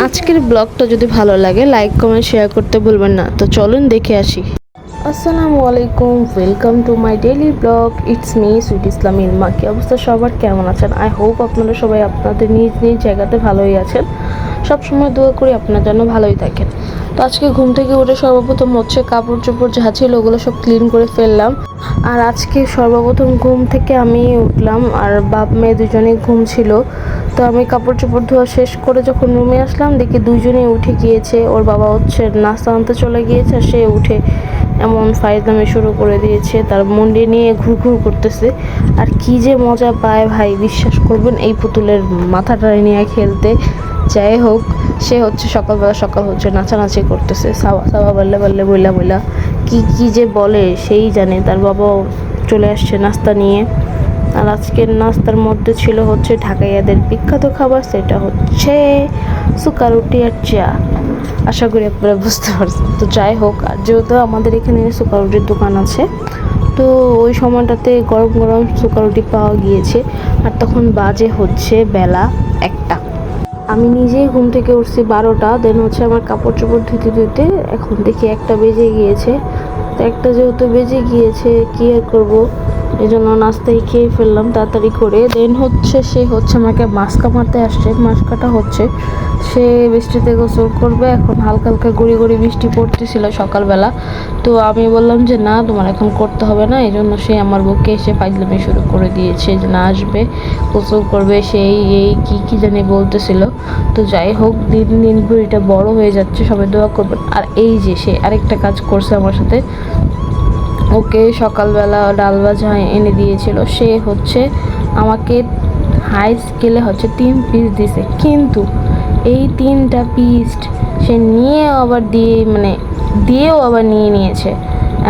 আজকের ব্লগটা যদি ভালো লাগে লাইক কমেন্ট শেয়ার করতে ভুলবেন না। তো চলুন দেখে আসি। আসসালামু আলাইকুম welcome to my daily blog it's me sweet Islam Ilma কি অবস্থা সবার? কেমন আছেন? আই হোপ আপনারা সবাই আপনাদের নিজ নিজ জায়গাতে ভালোই আছেন। সবসময় দোয়া করি আপনার জন্য ভালোই থাকেন। তো আজকে ঘুম থেকে উঠে সর্বপ্রথম হচ্ছে কাপড় চোপড় যা ছিল ওগুলো সব ক্লিন করে ফেললাম। আর আজকে সর্বপ্রথম ঘুম থেকে আমি উঠলাম, আর বাপ মেয়ে দুজনেই ঘুম ছিল। তো আমি কাপড় চোপড় ধোয়া শেষ করে যখন রুমে আসলাম, দেখি দুজনেই উঠে গিয়েছে। ওর বাবা হচ্ছে নাস্তা আনতে চলে গিয়েছে সে উঠে এমন ফাইজলামি শুরু করে দিয়েছে। তার মুন্ডি নিয়ে ঘুরঘুর করতেছে। আর কি যে মজা পায় ভাই, বিশ্বাস করবেন, এই পুতুলের মাথাটা নিয়ে খেলতে। যাই হোক, সে হচ্ছে সকালবেলা সকাল হচ্ছে নাচানাচি করতেছে। সাবা সাবা বললে বললে, বইলা বইলা। কি কি যে বলে, সেই জানে। তার বাবাও চলে আসছে নাস্তা নিয়ে। আর আজকের নাস্তার মধ্যে ছিল হচ্ছে ঢাকাইয়াদের বিখ্যাত খাবার, সেটা হচ্ছে সুকা রুটি আর চা। আশা করি আপনারা বুঝতে পারছেন। তো যাই হোক, আর যেহেতু আমাদের এখানে সুকা রুটির দোকান আছে, তো ওই সময়টাতে গরম গরম সুকা রুটি পাওয়া গিয়েছে, আর তখন বাজে হচ্ছে বেলা একটা। আমি নিজেই ঘুম থেকে উঠছি বারোটা, দেন হচ্ছে আমার কাপড় চোপড় ধুতে ধুতে এখন দেখি একটা বেজে গিয়েছে। তো একটা যেহেতু বেজে গিয়েছে, কী আর করব? এই জন্য নাস্তাই খেয়ে ফেললাম তাড়াতাড়ি করে। দেন হচ্ছে সে হচ্ছে আমাকে মাস্কা মারতে আসছে। মাস্কাটা হচ্ছে সে বৃষ্টিতে গোসল করবে। এখন হালকা হালকা গুড়ি গুড়ি বৃষ্টি পড়তেছিল সকালবেলা। তো আমি বললাম যে, না, তোমার এখন করতে হবে না। এই জন্য সে আমার বুকে এসে ফাইজলামি শুরু করে দিয়েছে যে, না, আসবে, গোসল করবে। সেই এই কি কি জানি বলতেছিল। তো যাই হোক, দিন দিন বুড়িটা বড় হয়ে যাচ্ছে, সবাই দোয়া করবেন। আর এই যে সে আরেকটা কাজ করছে আমার সাথে। ওকে সকালবেলা ডাল ভাজা এনে দিয়েছিল। সে হচ্ছে আমাকে হাই স্কেলে হচ্ছে তিন পিস দিছে। কিন্তু এই তিনটা পিস সে নিয়ে আবার দিয়ে মানে দিয়েও আবার নিয়ে নিয়েছে।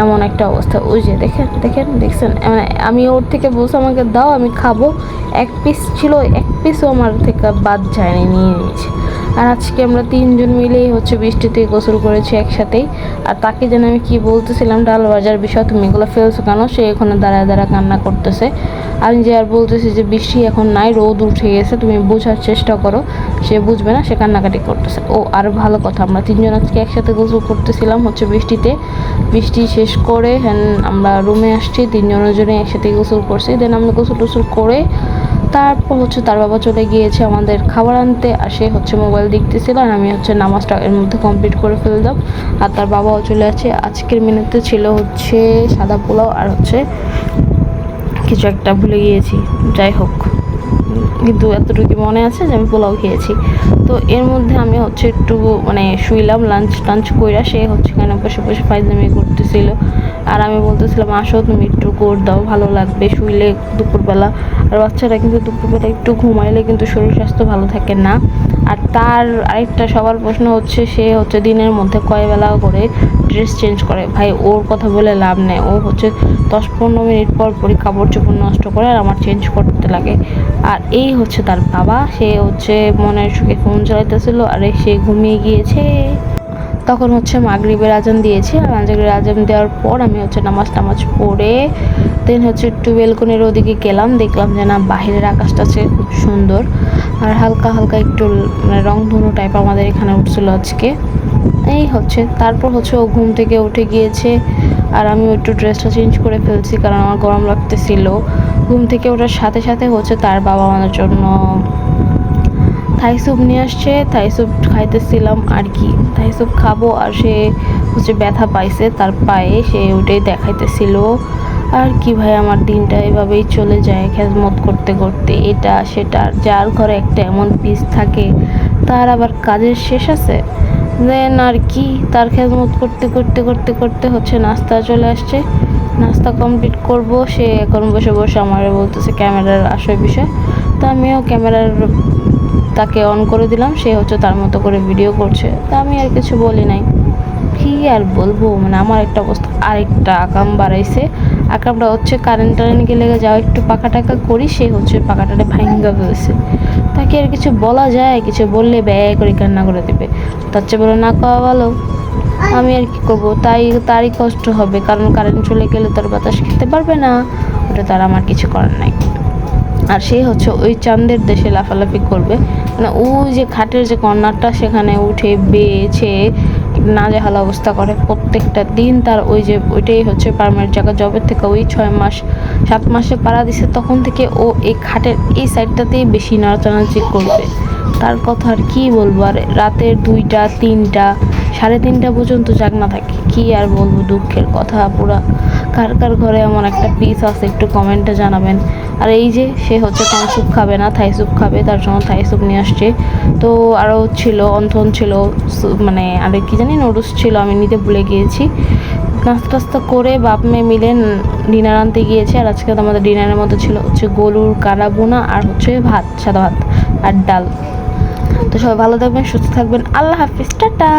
এমন একটা অবস্থা। ওই যে দেখেন দেখেন, দেখছেন? মানে আমি ওর থেকে বসে আমাকে দাও, আমি খাব। এক পিস ছিল, এক পিসও আমার থেকে বাদ যায়নি নিয়ে নিয়েছে। আর আজকে আমরা তিনজন মিলেই হচ্ছে বৃষ্টিতে গোসল করেছি একসাথেই। আর তাকে যেন আমি কি বলতেছিলাম, ডাল বাজার বিষয়, তুমি এগুলো ফেলছো কেন? সে এখানে দাঁড়ায় দাঁড়া কান্না করতেছে। আমি যে আর বলতেছি যে বৃষ্টি এখন নাই, রোদ উঠে গেছে, তুমি বোঝার চেষ্টা করো। সে বুঝবে না, সে কান্নাকাটি করতেছে। ও, আর ভালো কথা, আমরা তিনজন আজকে একসাথে গোসল করতেছিলাম হচ্ছে বৃষ্টিতে। বৃষ্টি শেষ করে হ্যান আমরা রুমে আসছি তিনজনের জন্য একসাথে গোসল করছি। দেন আমরা গোসল টোসল করে তারপর হচ্ছে তার বাবা চলে গিয়েছে আমাদের খাবার আনতে, আর সে হচ্ছে মোবাইল দেখতেছিল, আর আমি হচ্ছে নামাজটা এর মধ্যে কমপ্লিট করে ফেললাম। আর তার বাবাও চলে আছে আজকের মেনুতে ছিল হচ্ছে সাদা পোলাও আর হচ্ছে কিছু একটা ভুলে গিয়েছি। যাই হোক। কিন্তু এতটুকু মনে আছে যে আমি পোলাও খেয়েছি। তো এর মধ্যে আমি হচ্ছে একটু মানে শুইলাম লাঞ্চ টাঞ্চ কইরা সে হচ্ছে কেন বসে বসে ফাইজলামি করতেছিল। আর আমি বলতেছিলাম, আসো, তুমি একটু গোর দাও, ভালো লাগবে শুইলে দুপুরবেলা। আর বাচ্চারা কিন্তু দুপুরবেলা একটু ঘুমাইলে কিন্তু শরীর স্বাস্থ্য ভালো থাকে না। আর তার আরেকটা সবার প্রশ্ন হচ্ছে, সে হচ্ছে দিনের মধ্যে কয় বেলা করে ড্রেস চেঞ্জ করে? ভাই, ওর কথা বলে লাভ নেই। ও হচ্ছে দশ পনেরো মিনিট পর পরই কাপড় চোপড় নষ্ট করে আর আমার চেঞ্জ করতে লাগে। আর এই হচ্ছে তার বাবা। সে হচ্ছে মনের সুখে ফোন চালাইতেছিল, আর সে ঘুমিয়ে গিয়েছে। তখন হচ্ছে মাগরিবের আজান দিয়েছে, আর মাগরিবের আজান দেওয়ার পর আমি হচ্ছে নামাজ টামাজ পড়ে দেন হচ্ছে একটু বেলকনির ওদিকে গেলাম, দেখলাম যে না, বাহিরের আকাশটা আছে খুব সুন্দর, আর হালকা হালকা একটু মানে রংধনু টাইপ আমাদের এখানে উঠছিল আজকে। এই হচ্ছে, তারপর হচ্ছে ও ঘুম থেকে উঠে গিয়েছে, আর আমি একটু ড্রেসটা চেঞ্জ করে ফেলছি, কারণ আমার গরম লাগতেছিল। ঘুম থেকে ওঠার সাথে সাথে হচ্ছে তার বাবা আমাদের জন্য থাই স্যুপ নিয়ে আসছে, থাই স্যুপ খাইতেছিলাম আর কি। থাই স্যুপ খাব আর সে হচ্ছে ব্যথা পাইছে, তার পায়ে সে ওটাই দেখাইতেছিল। আর কি ভাই, আমার দিনটা এভাবেই চলে যায় খেজমত করতে করতে। এটা, সেটা, যার ঘরে একটা এমন পিস থাকে, তার আবার কাজের শেষ আছে? দেন আর কি, তার খেজমত করতে করতে করতে করতে হচ্ছে নাস্তা চলে আসছে। নাস্তা কমপ্লিট করব, সে এখন বসে বসে আমার বলতেছে ক্যামেরার আসল বিষয়। তো আমিও ক্যামেরার তাকে অন করে দিলাম, সে হচ্ছে তার মতো করে ভিডিও করছে। তা আমি আর কিছু বলি নাই। কি আর বলব মানে আমার একটা অবস্থা, আরেকটা আকাম বাড়াইছে। আকামটা হচ্ছে কারেন্ট টারেন্টকে লেগে যাও, একটু পাকা টাকা করি, সে হচ্ছে পাকাটারে ভাঙ্গা ফেলছে। তাকে আর কিছু বলা যায়, কিছু বললে ব্যয় করে কান্না করে দেবে। তার চেয়ে বলো না খাওয়া ভালো। আমি আর কি করব, তাই তারই কষ্ট হবে, কারণ কারেন্ট চলে গেলে তার বাতাস খেতে পারবে না। ওটা তার আমার কিছু করার নাই। আর সে হচ্ছে ওই চাঁদের দেশে লাফালাফি করবে। মানে ওই যে খাটের যে কর্নারটা, সেখানে উঠে বেছে নাজেহাল অবস্থা করে প্রত্যেকটা দিন। তার ওই যে ওইটাই হচ্ছে পারমানেন্ট জায়গা। জবের থেকে ওই ছয় মাস, সাত মাসে পাড়া দিছে, তখন থেকে ও এই খাটের এই সাইডটাতেই বেশি নাড়াচাড়াচি করবে। তার কথা আর কি বলব? আর রাতের দুইটা, তিনটা, সাড়ে তিনটা পর্যন্ত জাগ না থাকে। কি আর বলব দুঃখের কথা পুরা। কার কার ঘরে এমন একটা পিস আছে, একটু কমেন্টে জানাবেন। আর এই যে সে হচ্ছে কোন স্যুপ খাবে না, থাই স্যুপ খাবে, তার জন্য থাই স্যুপ নিয়ে আসছে। তো আরও ছিল অন্থন ছিল মানে আর কি জানি, নুডলস ছিল, আমি নিতে ভুলে গিয়েছি। নাস্তা টাস্তা করে বাপ মেয়ে মিলে ডিনার আনতে গিয়েছে, আর আজকে তো আমাদের ডিনারের মতো ছিল হচ্ছে গরুর কালা বোনা আর হচ্ছে ভাত, সাদা ভাত আর ডাল। তো সবাই ভালো থাকবেন, সুস্থ থাকবেন, আল্লাহ হাফিজ, টাটা।